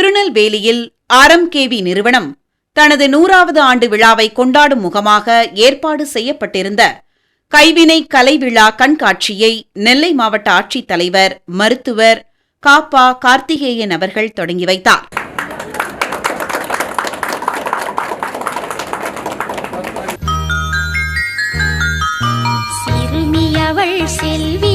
திருநெல்வேலியில் R KV நிறுவனம் தனது நூறாவது ஆண்டு விழாவை கொண்டாடும் முகமாக ஏற்பாடு செய்யப்பட்டிருந்த கைவினை கலை விழா கண்காட்சியை நெல்லை மாவட்ட ஆட்சித்தலைவர் மருத்துவர் காப்பா கார்த்திகேயன் அவர்கள் தொடங்கி வைத்தார். செல்வி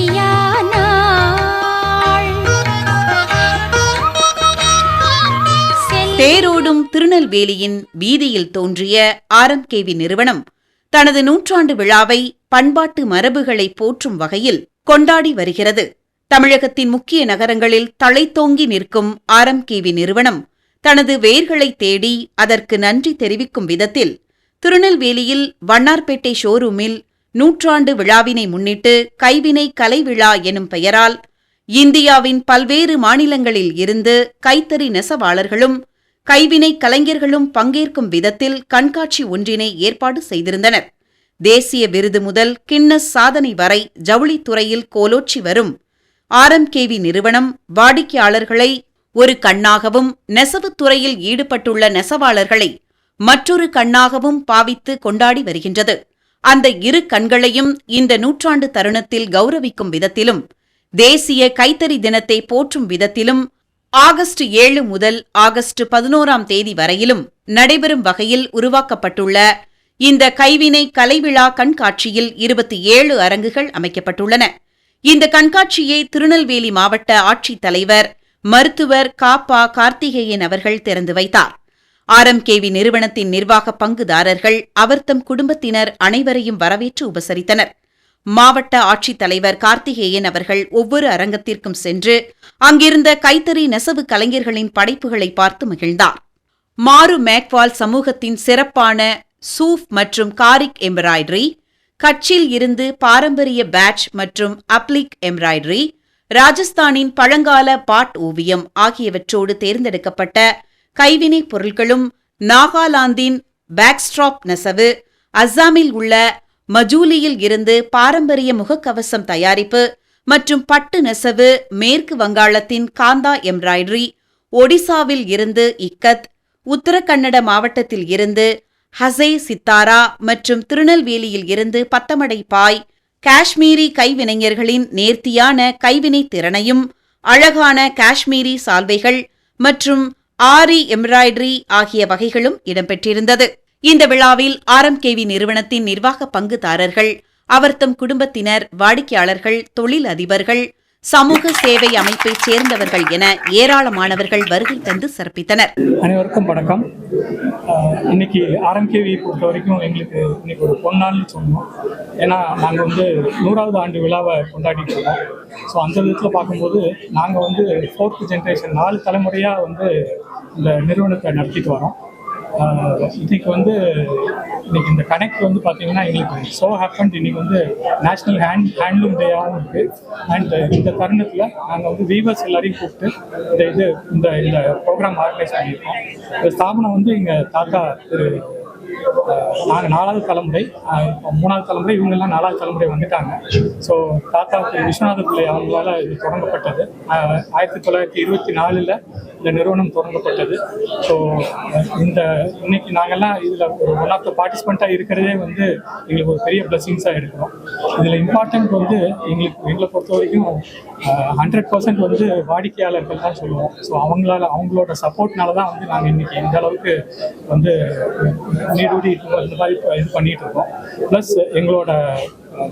தேரோடும் திருநெல்வேலியின் வீதியில் தோன்றிய ஆரம் கேவி நிறுவனம் தனது நூற்றாண்டு விழாவை பண்பாட்டு மரபுகளை போற்றும் வகையில் கொண்டாடி வருகிறது. தமிழகத்தின் முக்கிய நகரங்களில் தழைத்தோங்கி நிற்கும் ஆர்எம்கேவி நிறுவனம் தனது வேர்களை தேடி அதற்கு நன்றி தெரிவிக்கும் விதத்தில் திருநெல்வேலியில் வண்ணார்பேட்டை ஷோரூமில் நூற்றாண்டு விழாவினை முன்னிட்டு கைவினை கலை விழா எனும் பெயரால் இந்தியாவின் பல்வேறு மாநிலங்களில் இருந்து கைத்தறி நெசவாளர்களும் கைவினை கலைஞர்களும் பங்கேற்கும் விதத்தில் கண்காட்சி ஒன்றினை ஏற்பாடு செய்திருந்தனர். தேசிய விருது முதல் கின்னஸ் சாதனை வரை ஜவுளித்துறையில் கோலோச்சி வரும். ஆர்எம்கேவி நிறுவனம் வாடிக்கையாளர்களை ஒரு கண்ணாகவும் நெசவுத் துறையில் ஈடுபட்டுள்ள நெசவாளர்களை மற்றொரு கண்ணாகவும் பாவித்து கொண்டாடி வருகின்றது. அந்த இரு கண்களையும் இந்த நூற்றாண்டு தருணத்தில் கௌரவிக்கும் விதத்திலும் தேசிய கைத்தறி தினத்தை போற்றும் விதத்திலும் ஆகஸ்ட் ஏழு முதல் ஆகஸ்ட் பதினோராம் தேதி வரையிலும் நடைபெறும் வகையில் உருவாக்கப்பட்டுள்ள இந்த கைவினை கலைவிழா கண்காட்சியில் இருபத்தி ஏழு அரங்குகள் அமைக்கப்பட்டுள்ளன. இந்த கண்காட்சியை திருநெல்வேலி மாவட்ட ஆட்சித்தலைவர் மருத்துவர் காப்பா கார்த்திகேயன் அவர்கள் திறந்து வைத்தார். ஆர்எம்கேவி நிறுவனத்தின் நிர்வாக பங்குதாரர்கள் அவர்தம் குடும்பத்தினர் அனைவரையும் வரவேற்று உபசரித்தனர். மாவட்ட ஆட்சித்தலைவர் கார்த்திகேயன் அவர்கள் ஒவ்வொரு அரங்கத்திற்கும் சென்று அங்கிருந்த கைத்தறி நெசவு கலைஞர்களின் படைப்புகளை பார்த்து மகிழ்ந்தார். மாறு மேக்வால் சமூகத்தின் சிறப்பான சூஃப் மற்றும் காரிக் எம்ப்ராய்டரி கட்சில் இருந்து பாரம்பரிய பேட்ச் மற்றும் அப்ளிக் எம்ப்ராய்டரி ராஜஸ்தானின் பழங்கால பாட் ஓவியம் ஆகியவற்றோடு தேர்ந்தெடுக்கப்பட்ட கைவினைப் பொருட்களும் நாகாலாந்தின் பேக்ஸ்ட்ராப் நெசவு அஸ்ஸாமில் உள்ள மஜூலியில் இருந்து பாரம்பரிய முகக்கவசம் தயாரிப்பு மற்றும் பட்டு நெசவு மேற்கு வங்காளத்தின் காந்தா எம்ப்ராய்டரி ஒடிசாவில் இருந்து இக்கத் உத்தரகன்னட மாவட்டத்தில் இருந்து ஹசே சித்தாரா மற்றும் திருநெல்வேலியில் இருந்து பத்தமடை பாய் காஷ்மீரி கைவினைஞர்களின் நேர்த்தியான கைவினை திறனையும் அழகான காஷ்மீரி சால்வைகள் மற்றும் ஆரி எம்ப்ராய்டரி ஆகிய வகைகளும் இடம்பெற்றிருந்தது. இந்த விழாவில் ஆர்எம்கேவி நிறுவனத்தின் நிர்வாக பங்குதாரர்கள் அவர் தம் குடும்பத்தினர் வாடிக்கையாளர்கள் தொழில் அதிபர்கள் சமூக சேவை அமைப்பைச் சேர்ந்தவர்கள் என ஏராளமானவர்கள் வருகை தந்து சிறப்பித்தனர். அனைவருக்கும் வணக்கம். இன்னைக்கு ஆர்எம்கேவி பொறுத்த வரைக்கும் எங்களுக்கு இன்னைக்கு ஒரு பொன்னாள்னு சொன்னோம் ஏன்னா நாங்கள் வந்து நூறாவது ஆண்டு விழாவை கொண்டாடிட்டு இருக்கோம். ஸோ அந்த விதத்தில் பார்க்கும்போது நாங்கள் வந்து ஃபோர்த் ஜென்ரேஷன் நாலு தலைமுறையாக வந்து இந்த நிறுவனத்தை நடத்திட்டு வரோம். இன்னைக்கு வந்து இன்னைக்கு இந்த கனெக்ட் வந்து பார்த்தீங்கன்னா எங்களுக்கு ஸோ ஹேப்பன் இன்னைக்கு வந்து நேஷ்னல் ஹேண்ட் ஹேண்ட்லூம் டேயாகவும் இருக்குது அண்ட் இந்த தருணத்தில் நாங்கள் வந்து வீவர்ஸ் எல்லாரையும் கூப்பிட்டு இந்த இது இந்த இந்த ப்ரோக்ராம் ஆர்கனைஸ் பண்ணியிருக்கோம். இந்த ஸ்தாபனம் வந்து எங்கள் தாத்தா திரு நாங்கள் நாலாவது தலைமுறை இப்போ மூணாவது தலைமுறை இவங்கெல்லாம் நாலாவது தலைமுறை வந்துட்டாங்க. ஸோ தாத்தா விஸ்வநாத பிள்ளை அவங்களால இது தொடங்கப்பட்டது. ஆயிரத்தி தொள்ளாயிரத்தி இருபத்தி நாலில் இந்த நிறுவனம் தொடங்கப்பட்டது. ஸோ இந்த இன்னைக்கு நாங்கள்லாம் இதில் ஒரு ஒன் ஆஃப் த பார்ட்டிசிபெண்ட்டாக இருக்கிறதே வந்து எங்களுக்கு ஒரு பெரிய பிளஸ்ஸிங்ஸாக இருக்கிறோம். இதில் இம்பார்ட்டன்ட் வந்து எங்களுக்கு எங்களை பொறுத்த வரைக்கும் ஹண்ட்ரட் பர்சன்ட் வந்து வாடிக்கையாளர்கள் தான் சொல்லுவோம். ஸோ அவங்களால அவங்களோட சப்போர்ட்னால தான் வந்து நாங்கள் இன்னைக்கு இந்த அளவுக்கு வந்து நீடூடி இந்த மாதிரி இது பண்ணிகிட்டு இருக்கோம். ப்ளஸ் எங்களோட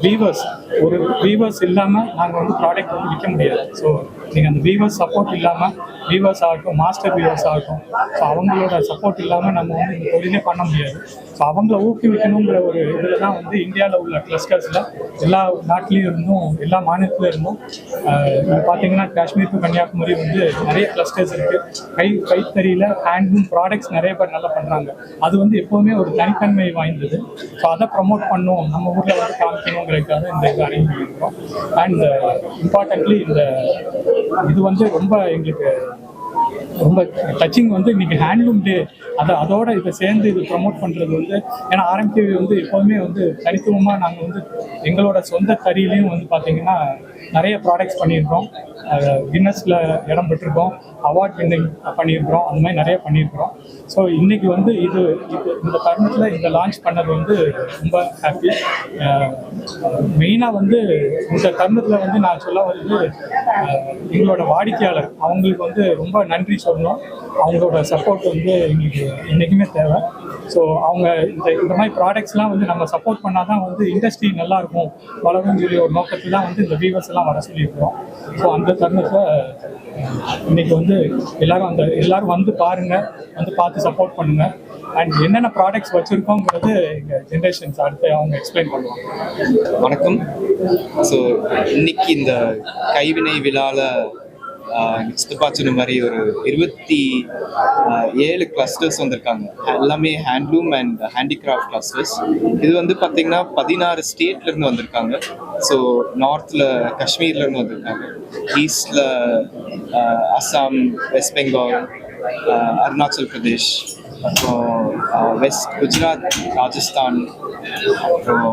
வீவர்ஸ் ஒரு வீவர்ஸ் இல்லாமல் நாங்கள் வந்து ப்ராடக்ட் வந்து விற்க முடியாது. ஸோ நீங்கள் அந்த வீவர்ஸ் சப்போர்ட் இல்லாமல் வீவர்ஸ் ஆகட்டும் மாஸ்டர் வீவர்ஸ் ஆகட்டும் ஸோ அவங்களோட சப்போர்ட் இல்லாமல் நம்ம வந்து இந்த தொழிலே பண்ண முடியாது. ஸோ அவங்கள ஊக்குவிக்கணுங்கிற ஒரு இதில் தான் வந்து இந்தியாவில் உள்ள கிளஸ்டர்ஸில் எல்லா நாட்டிலையும் இருந்தும் எல்லா மாநிலத்திலும் இருந்தும் இப்போ பார்த்தீங்கன்னா காஷ்மீர் டு கன்னியாகுமரி வந்து நிறைய கிளஸ்டர்ஸ் இருக்குது கை கைத்தறியில் ஹேண்ட்லூம் ப்ராடக்ட்ஸ் நிறைய பேர் நல்லா பண்ணுறாங்க அது வந்து எப்போவுமே ஒரு தனித்தன்மை வாய்ந்தது. ஸோ அதை ப்ரமோட் பண்ணும் நம்ம ஊரில் வந்து காமிக்கணுங்கிறதுக்காக இந்த இது அரேஞ்ச் பண்ணியிருக்கோம். அண்ட் இம்பார்ட்டன்ட்லி இந்த இது வந்து ரொம்ப எங்களுக்கு ரொம்ப டச்சிங் வந்து இன்னைக்கு ஹேண்ட்லூம் டே அதை அதோட இதை சேர்ந்து இது ப்ரமோட் பண்ணுறது வந்து ஏன்னா ஆர்எம்கேவி வந்து எப்போதுமே வந்து தனித்துவமாக நாங்கள் வந்து எங்களோட சொந்த தறியிலையும் வந்து பார்த்தீங்கன்னா நிறைய ப்ராடக்ட்ஸ் பண்ணியிருக்கோம். கின்னஸில் இடம் பெற்றிருக்கோம். அவார்ட் வின்னிங் பண்ணியிருக்கிறோம். அந்த மாதிரி நிறைய பண்ணியிருக்கிறோம். ஸோ இன்னைக்கு வந்து இது இது இந்த தருணத்தில் இந்த லான்ச் பண்ணது வந்து ரொம்ப ஹாப்பி மெயினாக வந்து இந்த தருணத்தில் வந்து நான் சொல்ல வந்து எங்களோட வாடிக்கையாளர் அவங்களுக்கு வந்து ரொம்ப நன்றி சொல்லணும். அவங்களோட சப்போர்ட் வந்து எங்களுக்கு என்றைக்குமே தேவை. ஸோ அவங்க இந்த இந்த மாதிரி ப்ராடக்ட்ஸ்லாம் வந்து நம்ம சப்போர்ட் பண்ணால் தான் வந்து இண்டஸ்ட்ரி நல்லா இருக்கும் வளரும் சொல்லி ஒரு நோக்கத்தில் தான் வந்து இந்த வியூவர்ஸ் எல்லாம் வர சொல்லியிருக்கிறோம். ஸோ அந்த தருணத்தில் இன்னைக்கு வந்து எல்லாரும் அந்த எல்லாரும் வந்து பாருங்க. வந்து பார்த்து சப்போர்ட் பண்ணுங்க. அண்ட் என்னென்ன ப்ராடக்ட்ஸ் வச்சுருக்கோங்கிறது எங்கள் ஜென்ரேஷன்ஸ் அடுத்து அவங்க எக்ஸ்பிளைன் பண்ணுவாங்க. வணக்கம். ஸோ இன்னைக்கு இந்த கைவினை விழாவில் சித்தப்பா சொன்ன மாதிரி ஒரு இருபத்தி ஏழு கிளஸ்டர்ஸ் வந்திருக்காங்க. எல்லாமே ஹேண்ட்லூம் அண்ட் ஹேண்டிகிராஃப்ட் கிளஸ்டர்ஸ் இது வந்து பார்த்தீங்கன்னா பதினாறு ஸ்டேட்லேருந்து வந்திருக்காங்க. ஸோ நார்த்தில் காஷ்மீர்லேருந்து வந்திருக்காங்க. ஈஸ்டில் அஸ்ஸாம் வெஸ்ட் பெங்கால் அருணாச்சல் பிரதேஷ் அப்புறம் வெஸ்ட் குஜராத் ராஜஸ்தான் அப்புறம்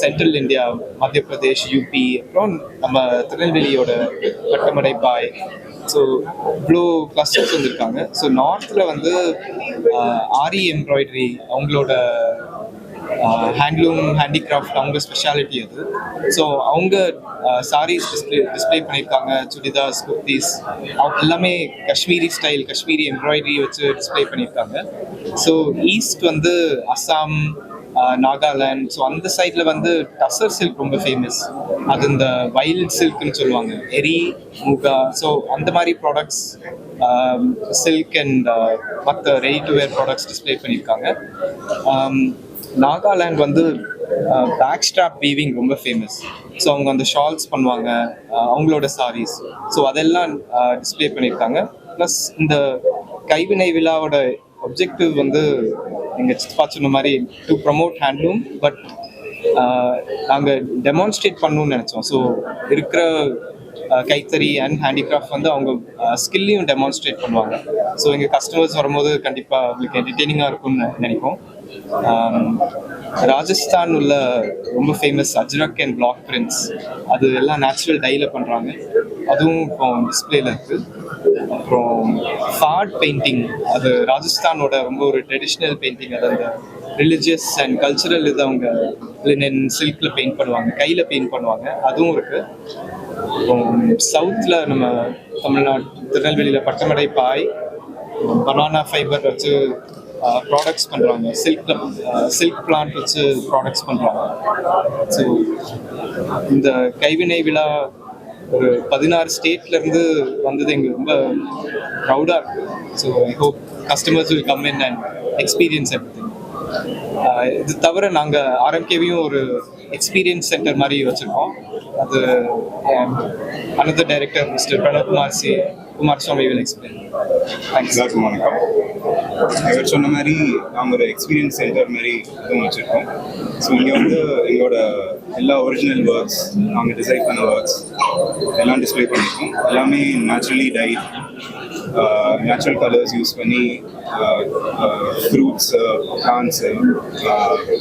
சென்ட்ரல் இந்தியா மத்திய பிரதேஷ் யூபி அப்புறம் நம்ம திருநெல்வேலியோட கட்டமடை பாய். ஸோ இவ்வளோ கிளஸ்டர்ஸ் வந்திருக்காங்க. ஸோ நார்த்தில் வந்து ஆரி எம்ப்ராய்டரி அவங்களோட ஹேண்ட்லூம் ஹேண்டிகிராஃப்ட் அவங்க ஸ்பெஷாலிட்டி அது. ஸோ அவங்க சாரீஸ் டிஸ்பிளே டிஸ்பிளே பண்ணியிருக்காங்க சுடிதாஸ் குர்த்திஸ். அவங்க எல்லாமே காஷ்மீரி ஸ்டைல் காஷ்மீரி எம்ப்ராய்டரி வச்சு டிஸ்ப்ளே பண்ணியிருக்காங்க. ஸோ ஈஸ்ட் வந்து அஸ்ஸாம் நாகாலாண்ட் ஸோ அந்த சைடில் வந்து டசர் சில்க் ரொம்ப ஃபேமஸ் அது இந்த வைல்ட் சில்க்னு சொல்லுவாங்க. எரி மூகா. ஸோ அந்த மாதிரி ப்ராடக்ட்ஸ் சில்க் அண்ட் மற்ற ready to wear products display பண்ணியிருக்காங்க. நாகாலாண்ட் வந்து பேக் ஸ்ட்ராப் வீவிங் ரொம்ப ஃபேமஸ் ஸோ அவங்க அந்த ஷால்ஸ் பண்ணுவாங்க அவங்களோட சாரீஸ் ஸோ அதெல்லாம் டிஸ்ப்ளே பண்ணியிருக்காங்க. ப்ளஸ் இந்த கைவினை விழாவோட ஒப்ஜெக்டிவ் வந்து எங்கள் சித்தப்பா சொன்ன மாதிரி டு ப்ரமோட் ஹேண்ட்லூம் பட் நாங்கள் டெமான்ஸ்ட்ரேட் பண்ணணும்னு நினச்சோம். ஸோ இருக்கிற கைத்தறி அண்ட் ஹேண்டிகிராஃப்ட் வந்து அவங்க ஸ்கில்லையும் டெமான்ஸ்ட்ரேட் பண்ணுவாங்க. ஸோ எங்கள் கஸ்டமர்ஸ் வரும்போது கண்டிப்பாக அவங்களுக்கு என்டர்டெய்னிங்காக இருக்கும்னு நினைப்போம். Um, ராஜஸ்தான் உள்ள ரொம்ப famous Ajrak and block prints அது எல்லாம் நேச்சுரல் டைல பண்ணுறாங்க அதுவும் இப்போ டிஸ்பிளேல இருக்கு. அப்புறம் ஃபார்ட் பெயிண்டிங் அது ராஜஸ்தானோட ரொம்ப ஒரு ட்ரெடிஷ்னல் பெயிண்டிங் அது அந்த ரிலிஜியஸ் அண்ட் கல்ச்சுரல் இது அவங்க லினன் சில்க்ல பெயிண்ட் பண்ணுவாங்க. கையில பெயிண்ட் பண்ணுவாங்க. அதுவும் இருக்கு. அப்புறம் சவுத்தில் நம்ம தமிழ்நாடு திருநெல்வேலியில் பட்டமடை பாய் பனானா ஃபைபர் வச்சு ப்ராடக்ட்ஸ் பண்ணுறாங்க சில்க் சில்க் பிளான்ட் வச்சு ப்ராடக்ட்ஸ் பண்ணுறாங்க ஸோ இந்த கைவினை விழா ஒரு பதினாறு ஸ்டேட்லேருந்து வந்தது எங்களுக்கு ரொம்ப ப்ரௌடாக இருக்குது so I hope customers will come in and experience every இது தவிர நாங்கள் ஆர்எம்கேவையும் ஒரு எக்ஸ்பீரியன்ஸ் சென்டர் மாதிரி வச்சுருக்கோம். அது another director mister Pranavkumar C Kumar Swamy will explain thanks எல்லாருக்கும் வணக்கம். இவர் சொன்ன மாதிரி நாங்கள் ஒரு எக்ஸ்பீரியன்ஸ் சென்டர் மாதிரி இதுவும் வச்சுருக்கோம். ஸோ இங்கே வந்து எங்களோட எல்லா ஒரிஜினல் ஒர்க்ஸ் நாங்கள் டிசைன் பண்ண ஒர்க்ஸ் எல்லாம் டிஸ்ப்ளே பண்ணியிருக்கோம் எல்லாமே naturally dye natural colours use பண்ணி ஃப்ரூட்ஸு பிளான்ஸு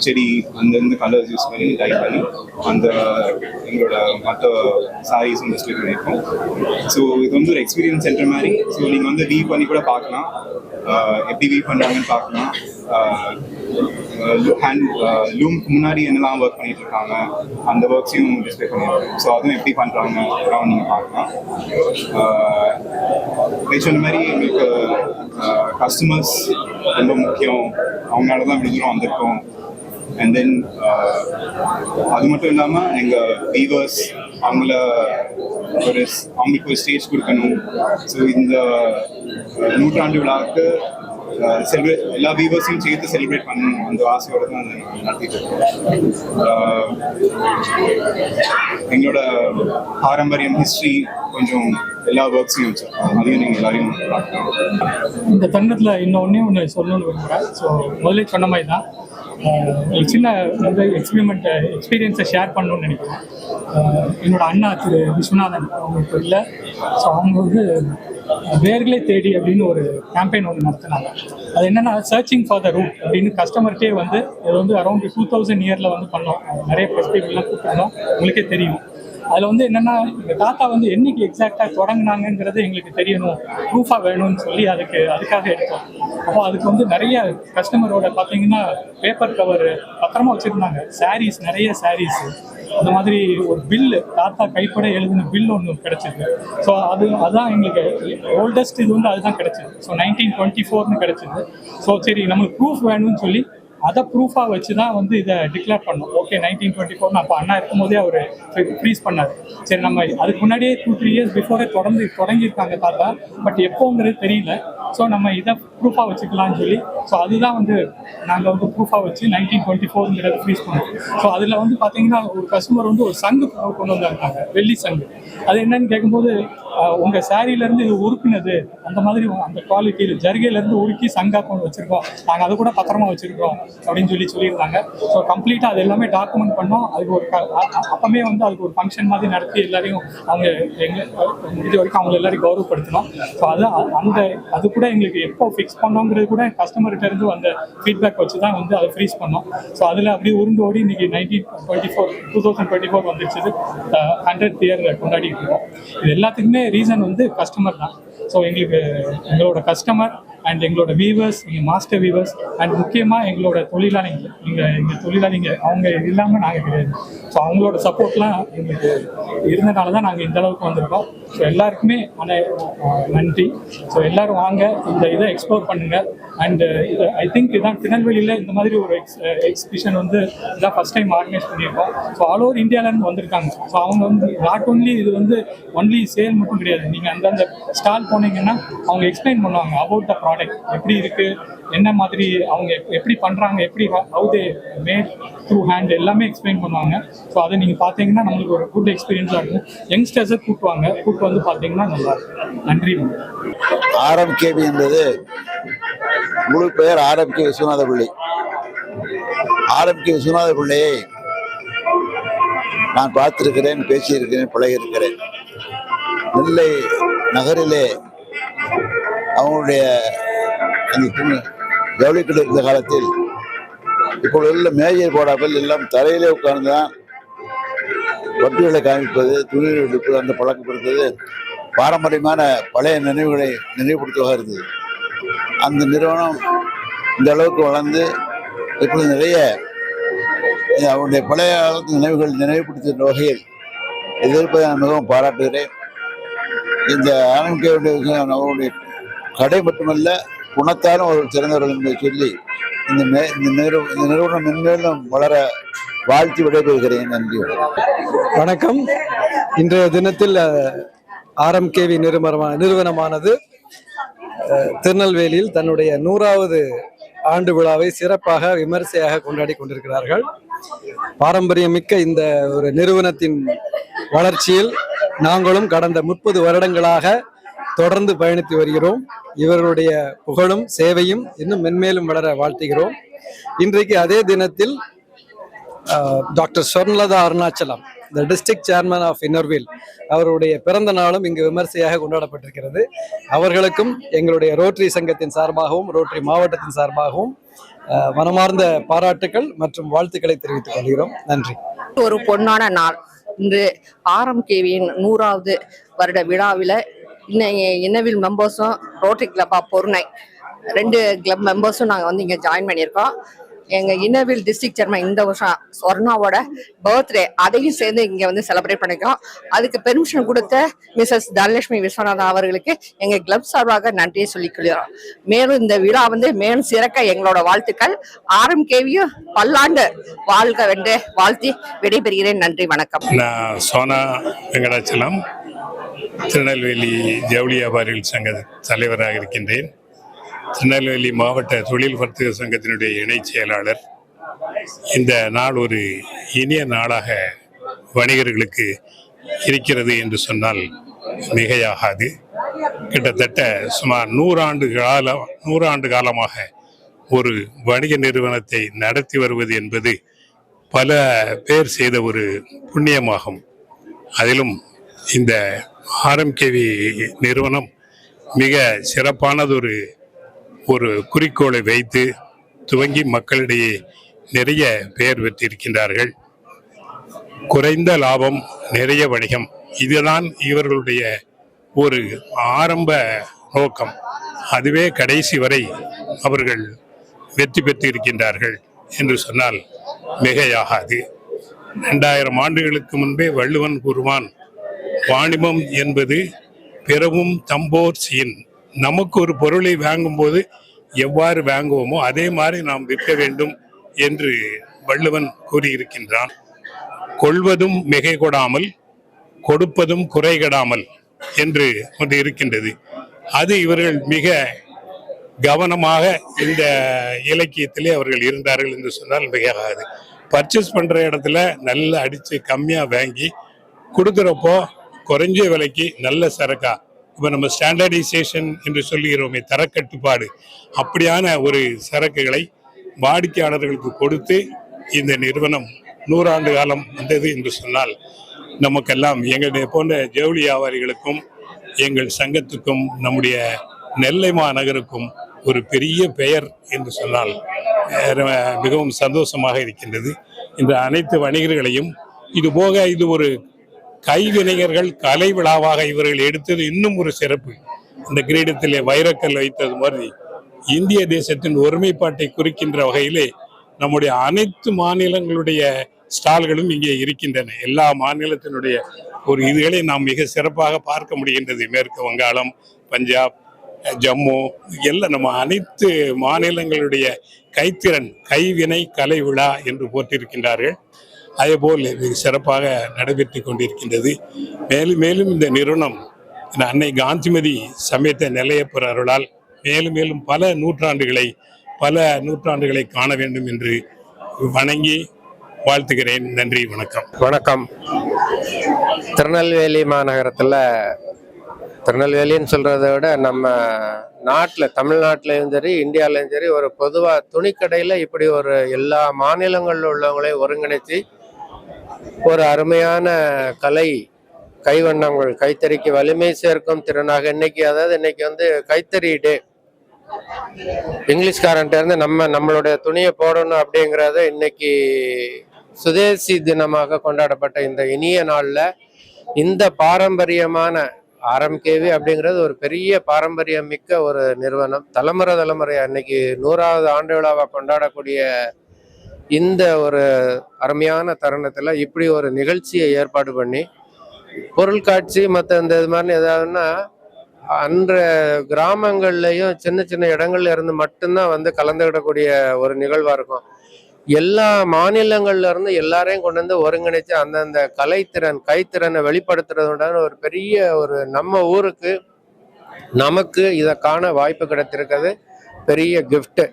செடி அந்தந்த கலர்ஸ் யூஸ் பண்ணி டை பண்ணி அந்த எங்களோட மற்ற சாரீஸும் டிஸ்ப்ளே பண்ணியிருக்கோம் ஸோ இது வந்து ஒரு எக்ஸ்பீரியன்ஸ் சென்டர் மாதிரி. ஸோ நீங்கள் வந்து வீவ் பண்ணி கூட பார்க்கலாம். எப்படி வீவ் பண்ணுறாங்கன்னு பார்க்கலாம். ஹேண்ட் லூம்க்கு முன்னாடி என்னெல்லாம் ஒர்க் பண்ணிட்டு இருக்காங்க அந்த ஒர்க்ஸையும் டிஸ்பிளே பண்ணியிருக்கோம் ஸோ அதுவும் எப்படி பண்ணுறாங்க அதெல்லாம் நீங்கள் பார்க்கலாம். சொன்ன மாதிரி எங்களுக்கு கஸ்டமர்ஸ் ரொம்ப முக்கியம். அவங்களால தான் விழுதுறோம் வந்திருக்கோம். அண்ட் தென் அது மட்டும் இல்லாமல் எங்கள் வீவர்ஸ் அவங்கள ஒரு அவங்களுக்கு ஒரு ஸ்டேஜ் கொடுக்கணும். ஸோ இந்த நூற்றாண்டு விழாவுக்கு செலிப்ரேட் எல்லா வீவர்ஸையும் சேர்த்து செலிப்ரேட் பண்ணணும் அந்த ஆசையோட தான் அதை நடத்திட்டு இருக்கோம் எங்களோட பாரம்பரியம் ஹிஸ்ட்ரி கொஞ்சம் எல்லா ஒர்க்ஸையும் வச்சிருக்கோம் அதையும் நீங்கள் எல்லாரையும் பார்க்கலாம் இந்த தருணத்தில் இன்னொன்னே ஒன்று சொல்லணும்னு விரும்புகிறேன் ஸோ முதல்ல சொன்ன மாதிரி தான் ஒரு சின்ன வந்து எக்ஸ்பிரிமெண்ட் எக்ஸ்பீரியன்ஸை ஷேர் பண்ணணும்னு நினைக்கிறேன். என்னோட அண்ணா திரு விஸ்வநாதன் அவங்க இப்போ இல்லை. ஸோ அவங்க வந்து வேர்களை தேடி அப்படின்னு ஒரு கேம்பெயின் ஒன்று நடத்தினாங்க. அது என்னன்னா சர்ச்சிங் ஃபார் த ரூட் அப்படின்னு கஸ்டமர்கிட்டே வந்து இது வந்து அரௌண்ட் டூ தௌசண்ட் இயரில் வந்து பண்ணோம். நிறைய பெர்ஸ்பெக்டிவ்லாம் கூப்பிட்டோம். உங்களுக்கே தெரியும். அதில் வந்து என்னென்னா எங்கள் தாத்தா வந்து என்னைக்கு எக்ஸாக்டாக தொடங்கினாங்கிறது எங்களுக்கு தெரியணும். ப்ரூஃபாக வேணும்னு சொல்லி அதுக்கு அதுக்காக எடுத்தோம். அப்போ அதுக்கு வந்து நிறைய கஸ்டமரோட பார்த்தீங்கன்னா பேப்பர் கவர் பத்திரமா வச்சுருந்தாங்க. சாரீஸ் நிறைய சாரீஸ் அந்த மாதிரி ஒரு பில்லு தாத்தா கைப்பட எழுதின பில் ஒன்று கிடச்சிருக்கு. ஸோ அது அதுதான் எங்களுக்கு ஓல்டஸ்ட் இது வந்து அதுதான் கிடச்சிது. ஸோ நைன்டீன் டுவெண்ட்டி ஃபோர்னு கிடச்சிது. ஸோ சரி நம்மளுக்கு ப்ரூஃப் வேணும்னு சொல்லி அதை ப்ரூஃபாக வச்சு தான் வந்து இதை டிக்ளேர் பண்ணோம். ஓகே நைன்டீன் டுவெண்ட்டி ஃபோர் அப்போ அண்ணா இருக்கும்போதே அவர் ஃப்ரீஸ் பண்ணார். சரி நம்ம அதுக்கு முன்னாடியே டூ த்ரீ இயர்ஸ் பிஃபோரே தொடர்ந்து தொடங்கியிருக்காங்க தாத்தா. பட் எப்போங்கிறது தெரியல. ஸோ நம்ம இதை ப்ரூஃபாக வச்சுக்கலாம்னு சொல்லி. ஸோ அதுதான் வந்து நாங்கள் வந்து ப்ரூஃபாக வச்சு நைன்டீன் டுவெண்ட்டி ஃபோருங்கிறத ஃப்ரீஸ் பண்ணோம். ஸோ அதில் வந்து பார்த்தீங்கன்னா ஒரு கஸ்டமர் வந்து ஒரு சங்கு கொண்டு வந்திருக்காங்க. வெள்ளி சங்கு. அது என்னன்னு கேட்கும்போது உங்கள் சாரியிலேருந்து இது உருக்குனது அந்த மாதிரி அந்த குவாலிட்டியில் ஜருகையிலேருந்து உருக்கி சங்கா கொண்டு வச்சுருக்கோம். நாங்கள் அதை கூட பத்திரமா வச்சுருக்கோம் அப்படின்னு சொல்லி சொல்லியிருந்தாங்க. ஸோ கம்ப்ளீட்டாக அது எல்லாமே டாக்குமெண்ட் பண்ணோம். அதுக்கு ஒரு க- அப்பமே வந்து அதுக்கு ஒரு ஃபங்க்ஷன் மாதிரி நடத்தி எல்லாரையும் அவங்க எங்கள் முடிஞ்ச வரைக்கும் அவங்க எல்லாரையும் கௌரவப்படுத்தணும் ஸோ அது அந்த அது கூட எங்களுக்கு எப்போ ஃபிக்ஸ் பண்ணோங்கிறது கூட கஸ்டமர்கிட்ட இருந்து வந்த ஃபீட்பேக் வச்சு தான் வந்து அதை ஃப்ரீஸ் பண்ணோம். ஸோ அதில் அப்படியே உருண்டு ஓடி இன்னைக்கு nineteen twenty four two thousand twenty four வந்துருச்சு ஹண்ட்ரட் இயர் கொண்டாடிட்டு இருக்கோம். இது எல்லாத்துக்குமே ரீசன் வந்து கஸ்டமர் தான். ஸோ எங்களுக்கு எங்களோட கஸ்டமர் அண்ட் எங்களோட வீவர்ஸ் எங்கள் மாஸ்டர் வீவர்ஸ் அண்ட் முக்கியமாக எங்களோட தொழிலாளிங்க எங்கள் எங்கள் தொழிலாளிங்க அவங்க இல்லாமல் நாங்கள் கிடையாது. ஸோ அவங்களோட சப்போர்ட்லாம் எங்களுக்கு இருந்தனால தான் நாங்கள் இந்த அளவுக்கு வந்திருக்கோம். ஸோ எல்லாருக்குமே அன நன்றி. ஸோ எல்லோரும் வாங்க இந்த இதை எக்ஸ்ப்ளோர் பண்ணுங்கள் அண்டு இது ஐ திங்க் இதான் திருநெல்வேலியில் இந்த மாதிரி ஒரு எக்ஸ் எக்ஸிபிஷன் வந்து இதான் ஃபர்ஸ்ட் டைம் ஆர்கனைஸ் பண்ணியிருக்கோம். ஸோ ஆல் ஓவர் இந்தியாவிலேருந்து வந்திருக்காங்க. ஸோ அவங்க வந்து நாட் ஒன்லி இது வந்து ஒன்லி சேல் மட்டும் கிடையாது. நீங்கள் அந்தந்த ஸ்டால் போனீங்கன்னா அவங்க எக்ஸ்பிளைன் பண்ணுவாங்க அபவுட் த ப்ராடக்ட் எப்படி இருக்கு? என்ன மாதிரி அவங்க எப்- எப்படி பண்ணுறாங்க எப்படி how they made through hand எல்லாமே எக்ஸ்பிளைன் பண்ணுவாங்க. ஸோ அதை நீங்கள் பார்த்தீங்கன்னா நம்மளுக்கு ஒரு குட் எக்ஸ்பீரியன்ஸாக இருக்கும். யங்ஸ்டர்ஸை கூப்பிட்டுவாங்க கூப்பிட்டு வந்து பார்த்தீங்கன்னா நல்லா இருக்கும். நன்றி ஆர்எம்கேபி என்பது முழு பெயர் ஆர்எம்கே விஸ்வநாத பிள்ளை ஆர்எம்கே விஸ்வநாத பிள்ளையை நான் பார்த்திருக்கிறேன் பேசியிருக்கிறேன் பழகியிருக்கிறேன். நெல்லை நகரிலே அவங்களுடைய அந்த துணி ஜவுளிக்கடை இருந்த காலத்தில் இப்பொழுது உள்ள மேஜர் போடாமல் எல்லாம் தரையிலே உட்கார்ந்து தான் வட்டிகளை காமிப்பது துணிகள் எடுப்பது அந்த பழக்கம் இருந்தது. பாரம்பரியமான பழைய நினைவுகளை நினைவுபடுத்துவதாக இருந்தது. அந்த நிறுவனம் இந்த அளவுக்கு வளர்ந்து இப்பொழுது நிறைய அவருடைய பழைய காலத்து நினைவுகள் நினைவுபடுத்துகின்ற வகையில் எதிர்ப்பதை நான் மிகவும் பாராட்டுகிறேன். இந்த ஆரம்பிக்க வேண்டிய அவருடைய கடை மட்டுமல்ல குணத்தாலும் ஒரு சிறந்தவர்கள் என்பதை சொல்லி இந்த மே இந்த நிறுவ இந்த நிறுவனம் மென்மேலும் வளர வாழ்த்தி விடைபெறுகிறேன். நன்றி. வணக்கம். இன்றைய தினத்தில் ஆர்எம்கேவி நிறுவனமா நிறுவனமானது திருநெல்வேலியில் தன்னுடைய நூறாவது ஆண்டு விழாவை சிறப்பாக விமரிசையாக கொண்டாடி கொண்டிருக்கிறார்கள். பாரம்பரியமிக்க இந்த ஒரு நிறுவனத்தின் வளர்ச்சியில் நாங்களும் கடந்த முப்பது வருடங்களாக தொடர்ந்து பயணித்து வருகிறோம். இவர்களுடைய புகழும் சேவையும் இன்னும் மென்மேலும் வளர வாழ்த்துகிறோம். இன்றைக்கு அதே தினத்தில் doctor Swarnalatha Arunachalam the district chairman of Inner Wheel அவருடைய பிறந்த நாளும் இங்கு விமர்சையாக கொண்டாடப்பட்டிருக்கிறது. அவர்களுக்கும் எங்களுடைய ரோட்டரி சங்கத்தின் சார்பாகவும் ரோட்டரி மாவட்டத்தின் சார்பாகவும் மனமார்ந்த பாராட்டுக்கள் மற்றும் வாழ்த்துக்களை தெரிவித்துக் கொள்கிறோம். நன்றி. ஒரு பொன்னான நாள். இன்று ஆர்எம்கேவியின் நூறாவது வருட விழாவில் இன்னவில் மெம்பர்ஸும் ரோட்டரி கிளப்பா பொருணை ரெண்டு கிளப் மெம்பர்ஸும் நாங்கள் வந்து இங்கே ஜாயின் பண்ணியிருக்கோம். எங்கள் இன்னவில் டிஸ்ட்ரிக்ட் சேர்மன் இந்த வருஷம் சொர்ணாவோட பர்த்டே அதையும் சேர்ந்து இங்கே வந்து செலிப்ரேட் பண்ணிக்கிறோம் அதுக்கு பெர்மிஷன் கொடுத்த மிஸ்ஸஸ் தனலட்சுமி விஸ்வநாதன் அவர்களுக்கு எங்கள் கிளப் சார்பாக நன்றியை சொல்லிக் கொள்கிறோம் மேலும் இந்த விழா வந்து மேலும் சிறக்க எங்களோட வாழ்த்துக்கள். ஆர்எம்கேவியும் பல்லாண்டு வாழ்க வென்று வாழ்த்தி விடைபெறுகிறேன். நன்றி வணக்கம். நான் சோனா வெங்கடாச்சலம். திருநெல்வேலி ஜவுளி வியாபாரிகள் சங்க தலைவராக இருக்கின்றேன். திருநெல்வேலி மாவட்ட தொழில் வர்த்தக சங்கத்தினுடைய இணைச் செயலாளர். இந்த நாள் ஒரு இனிய நாளாக வணிகர்களுக்கு இருக்கிறது என்று சொன்னால் மிகையாகாது. கிட்டத்தட்ட சுமார் நூறாண்டு காலம் நூறாண்டு காலமாக ஒரு வணிக நிறுவனத்தை நடத்தி வருவது என்பது பல பேர் செய்த ஒரு புண்ணியமாகும். அதிலும் இந்த ஆர்எம்கேவி நிறுவனம் மிக சிறப்பானதொரு ஒரு குறிக்கோளை வைத்து துவங்கி மக்களிடையே நிறைய பெயர் பெற்றிருக்கின்றார்கள். குறைந்த லாபம் நிறைய வணிகம் இதுதான் இவர்களுடைய ஒரு ஆரம்ப நோக்கம். அதுவே கடைசி வரை அவர்கள் வெற்றி பெற்று இருக்கின்றார்கள் என்று சொன்னால் மிகையாகாது. ரெண்டாயிரம் ஆண்டுகளுக்கு முன்பே வள்ளுவன் கூறுவான் வாணிபம் என்பது பிறவும் தம்போர் சீன். நமக்கு ஒரு பொருளை வாங்கும்போது எவ்வாறு வாங்குவோமோ அதே மாதிரி நாம் விற்க வேண்டும் என்று வள்ளுவன் கூறியிருக்கின்றான். கொள்வதும் மிகை கொடாமல் கொடுப்பதும் குறைகடாமல் என்று ஒன்று இருக்கின்றது. அது இவர்கள் மிக கவனமாக இந்த இலக்கியத்திலே அவர்கள் இருந்தார்கள் என்று சொன்னால் மிகையாகாது. பர்ச்சேஸ் பண்ணுற இடத்துல நல்லா அடித்து கம்மியாக வாங்கி கொடுக்குறப்போ குறைஞ்ச விலைக்கு நல்ல சரக்கா. இப்போ நம்ம ஸ்டாண்டர்டைசேஷன் என்று சொல்லுகிறோமே தரக்கட்டுப்பாடு. அப்படியான ஒரு சரக்குகளை வாடிக்கையாளர்களுக்கு கொடுத்து இந்த நிறுவனம் நூறாண்டு காலம் வந்தது என்று சொன்னால் நமக்கெல்லாம் எங்களுடைய போன்ற ஜவுளி வியாபாரிகளுக்கும் எங்கள் சங்கத்துக்கும் நம்முடைய நெல்லை மாநகருக்கும் ஒரு பெரிய பெயர் என்று சொன்னால் மிகவும் சந்தோஷமாக இருக்கின்றது. இந்த அனைத்து வணிகர்களையும் இது போக இது ஒரு கைவினைஞர்கள் கலை விழாவாக இவர்கள் எடுத்தது இன்னும் ஒரு சிறப்பு. இந்த கிரீடத்திலே வைரக்கல் வைத்தது மாதிரி இந்திய தேசத்தின் ஒருமைப்பாட்டை குறிக்கின்ற வகையிலே நம்முடைய அனைத்து மாநிலங்களுடைய ஸ்டால்களும் இங்கே இருக்கின்றன. எல்லா மாநிலத்தினுடைய ஒரு இதுகளை நாம் மிக சிறப்பாக பார்க்க முடிகின்றது. மேற்கு வங்காளம் பஞ்சாப் ஜம்மு எல்லாம் நம்ம அனைத்து மாநிலங்களுடைய கைத்திறன் கைவினை கலை விழா என்று போட்டிருக்கின்றார்கள் அதேபோல் மிக சிறப்பாக நடைபெற்று கொண்டிருக்கின்றது. மேலும் மேலும் இந்த நிறுவனம் இந்த அன்னை காந்திமதி சமயத்தை நிலையப்பர் மேலும் மேலும் பல நூற்றாண்டுகளை பல நூற்றாண்டுகளை காண வேண்டும் என்று வணங்கி வாழ்த்துகிறேன். நன்றி வணக்கம். வணக்கம். திருநெல்வேலி மாநகரத்தில் திருநெல்வேலின்னு சொல்கிறத விட நம்ம நாட்டில் தமிழ்நாட்டிலையும் சரி இந்தியாவிலையும் சரி ஒரு பொதுவாக துணிக்கடையில் இப்படி ஒரு எல்லா மாநிலங்களில் உள்ளவங்களையும் ஒருங்கிணைத்து ஒரு அருமையான கலை. கைவண்ணங்கள் கைத்தறிக்கு வலிமை சேர்க்கும் திறனாக இன்னைக்கு அதாவது இன்னைக்கு வந்து கைத்தறி டே. இங்கிலீஷ்காரன்ட்ட இருந்து நம்ம நம்மளுடைய துணியை போடணும் அப்படிங்கிறத இன்னைக்கு சுதேசி தினமாக கொண்டாடப்பட்ட இந்த இனிய நாள்ல இந்த பாரம்பரியமான ஆர்எம்கேவி அப்படிங்கிறது ஒரு பெரிய பாரம்பரியம் மிக்க ஒரு நிறுவனம். தலைமுறை தலைமுறை அன்னைக்கு நூறாவது ஆண்டு விழாவை கொண்டாடக்கூடிய இந்த ஒரு அருமையான தருணத்தில் இப்படி ஒரு நிகழ்ச்சியை ஏற்பாடு பண்ணி பொருட்காட்சி மற்ற இந்த இது மாதிரி ஏதாவதுன்னா அன்ற கிராமங்கள்லையும் சின்ன சின்ன இடங்கள்ல இருந்து மட்டும்தான் வந்து கலந்துக்கிடக்கூடிய ஒரு நிகழ்வாக இருக்கும். எல்லா மாநிலங்கள்ல இருந்து எல்லாரையும் கொண்டு வந்து ஒருங்கிணைச்சு அந்தந்த கலைத்திறன் கைத்திறனை வெளிப்படுத்துறதுடன் ஒரு பெரிய ஒரு நம்ம ஊருக்கு நமக்கு இதை காண வாய்ப்பு கிடைத்திருக்கிறது. பெரிய கிஃப்ட்டு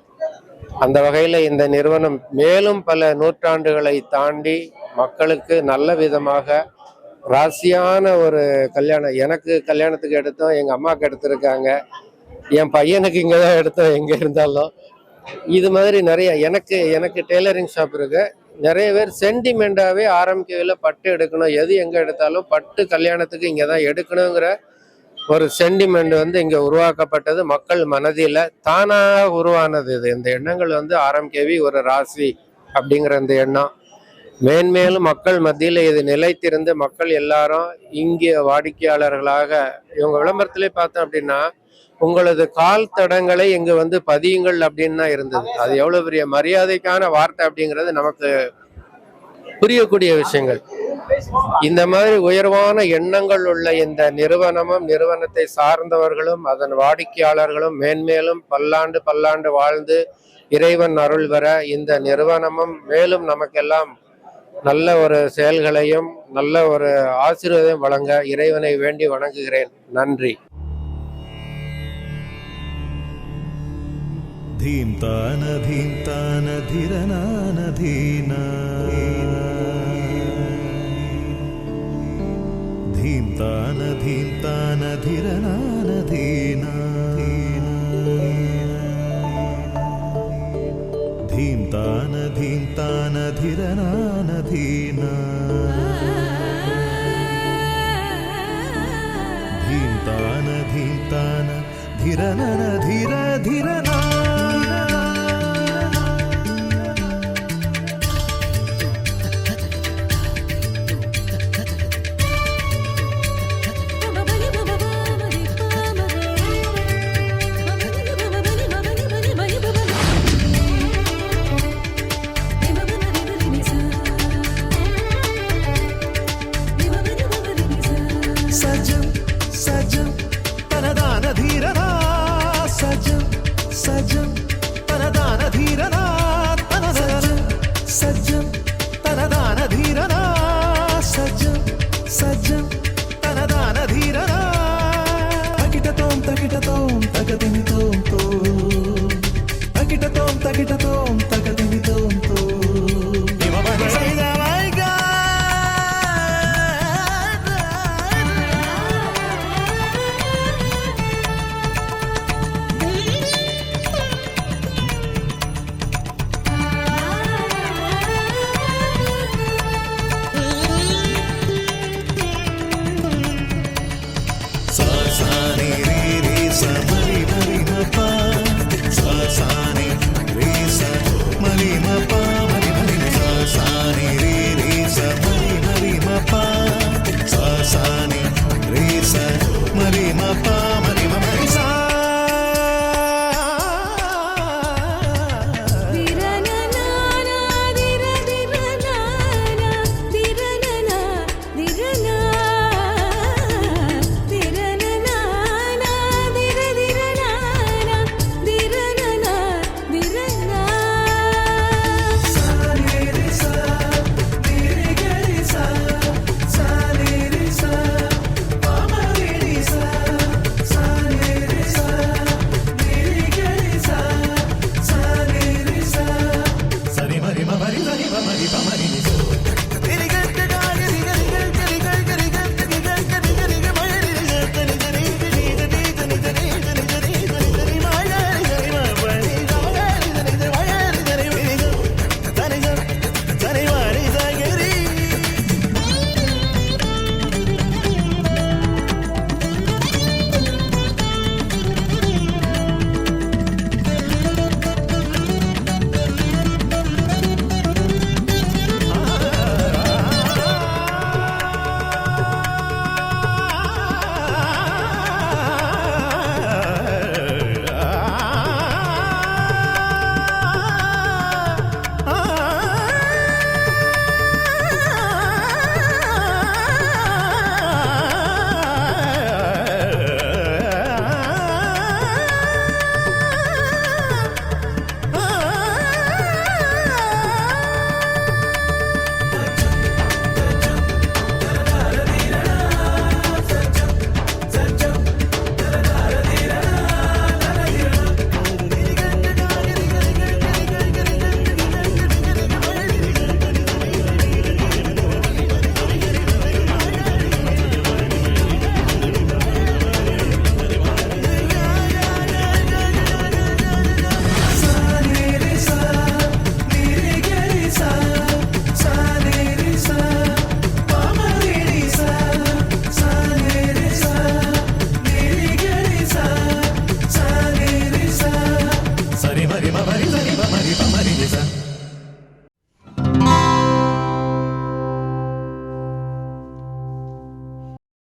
அந்த வகையில் இந்த நிறுவனம் மேலும் பல நூற்றாண்டுகளை தாண்டி மக்களுக்கு நல்ல விதமாக ராசியான ஒரு கல்யாணம் எனக்கு கல்யாணத்துக்கு எடுத்தோம் எங்கள் அம்மாவுக்கு எடுத்திருக்காங்க என் பையனுக்கு இங்கே தான் எடுத்தோம் எங்கே இருந்தாலும். இது மாதிரி நிறைய எனக்கு எனக்கு டெய்லரிங் ஷாப் இருக்கு. நிறைய பேர் சென்டிமெண்ட்டாகவே ஆரம்பிக்கவில்லை பட்டு எடுக்கணும் எது எங்கே எடுத்தாலும் பட்டு கல்யாணத்துக்கு இங்கே தான் எடுக்கணுங்கிற ஒரு சென்டிமெண்ட் வந்து இங்க உருவாக்கப்பட்டது மக்கள் மனதில தானாக உருவானது இது. இந்த எண்ணங்கள் வந்து ஆரம்பிக்கவி ஒரு ராசி அப்படிங்கிற இந்த எண்ணம். மேன்மேலும் மக்கள் மத்தியில் இது நிலைத்திருந்து மக்கள் எல்லாரும் இங்கே வாடிக்கையாளர்களாக இவங்க விளம்பரத்திலே பார்த்தோம் அப்படின்னா உங்களது கால் தடங்களை இங்கு வந்து பதியுங்கள் அப்படின்னு தான் இருந்தது. அது எவ்வளவு பெரிய மரியாதைக்கான வார்த்தை அப்படிங்கிறது நமக்கு புரியக்கூடிய விஷயங்கள். இந்த மாதிரி உயர்வான எண்ணங்கள் உள்ள இந்த நிறுவனமும் நிறுவனத்தை சார்ந்தவர்களும் அதன் வாடிக்கையாளர்களும் மேன்மேலும் பல்லாண்டு பல்லாண்டு வாழ்ந்து இறைவன் அருள் வர இந்த நிறுவனமும் மேலும் நமக்கெல்லாம் நல்ல ஒரு செயல்களையும் நல்ல ஒரு ஆசீர்வாதம் வழங்க இறைவனை வேண்டி வணங்குகிறேன் நன்றி धीम्तानधीम्तानधिरनानधीना धीम्तानधीम्तानधिरनानधीना धीम्तानधीम्तानधिरनानधीना धीं तान ധീം താന ധീം താന ധിരനാനധീന ധീം താന ധീം ധീം താന ധീം